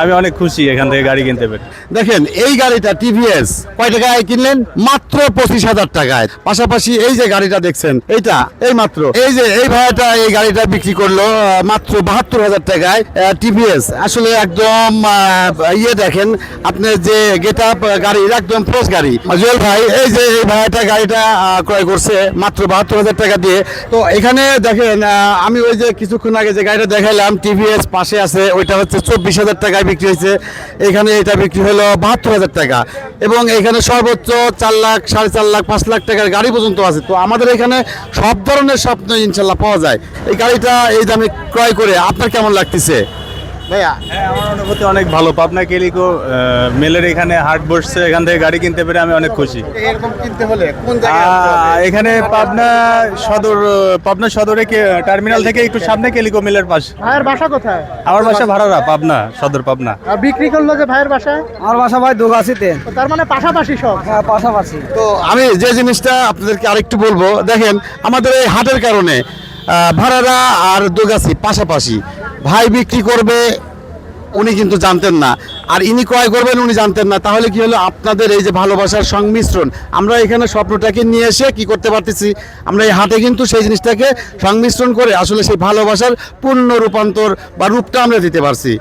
আমি অনেক খুশি এখান থেকে গাড়ি কিনতে পেরে। দেখেন, এই গাড়িটা টিভিএস কয় টাকায় কিনলেন? মাত্র পঁচিশ হাজার টাকায়। পাশাপাশি এই যে গাড়িটা দেখছেন, এইটা এই মাত্র এই যে, এই ভাইয়াটা এই গাড়িটা বিক্রি করল মাত্র বাহাত্তর হাজার টাকায় টিভিএস আসলে একদম ইয়ে দেখেন আপনি যে গেট আপ গাড়ির একদম ফ্রেশ গাড়ি। জুয়েল ভাই, এই যে, এই ভাইয়াটা গাড়িটা ক্রয় করছে, মাত্র বাহাত্তর হাজার টাকা দিয়ে। তো এখানে দেখেন আমি ওই যে কিছুক্ষণ আগে যে গাড়িটা দেখাইলাম টিভিএস পাশে আছে, ওইটা হচ্ছে চব্বিশ হাজার টাকায় বিক্রি হয়েছে। এখানে এটা বিক্রি হলো বাহাত্তর হাজার টাকা। এবং এখানে সর্বোচ্চ চার লাখ, সাড়ে চার লাখ, পাঁচ লাখ টাকার গাড়ি পর্যন্ত আছে। তো আমাদের এখানে সব ধরনের স্বপ্ন ইনশাল্লাহ পাওয়া যায়। এই গাড়িটা এই দামে ক্রয় করে আপনার কেমন লাগতেছে? ভাইয়া? হ্যাঁ আমার অনুভূতি অনেক ভালো। পাবনা কেলিকো মেলের এখানে হাট বসছে এখান থেকে গাড়ি কিনতে পেরে আমি অনেক খুশি। এরকম কিনতে হলে কোন এখানে পাবনা সদর পাবনা সদরে টার্মিনাল থেকে একটু সামনে কেলিকো মিলের পাশে। ভাইয়ের বাসা কোথায়? আমার বাসা ভাড়ারা পাবনা সদর পাবনা। বিক্রি করল যে ভাইয়ের বাসায়? আমার বাসা ভাই দুগাছিতে। তার মানে পাশাপাশি সব? হ্যাঁ পাশাপাশি। তো আমি যে জিনিসটা আপনাদেরকে আরেকটু বলব দেখেন আমাদের এই হাটের কারণে ভাড়ারা আর দোগাছি পাশাপাশি ভাই বিক্রি করবে, উনি কিন্তু জানতেন না। আর ইনি ক্রয় করবেন, উনি জানতেন না। তাহলে কি হলো? আপনাদের এই যে ভালোবাসার সংমিশ্রণ, আমরা এখানে স্বপ্নটাকে নিয়ে এসে কি করতে পারতেছি? আমরা এই হাতে কিন্তু সেই জিনিসটাকে সংমিশ্রণ করে আসলে সেই ভালোবাসার পূর্ণ রূপান্তর বা রূপটা আমরা দিতে পারছি।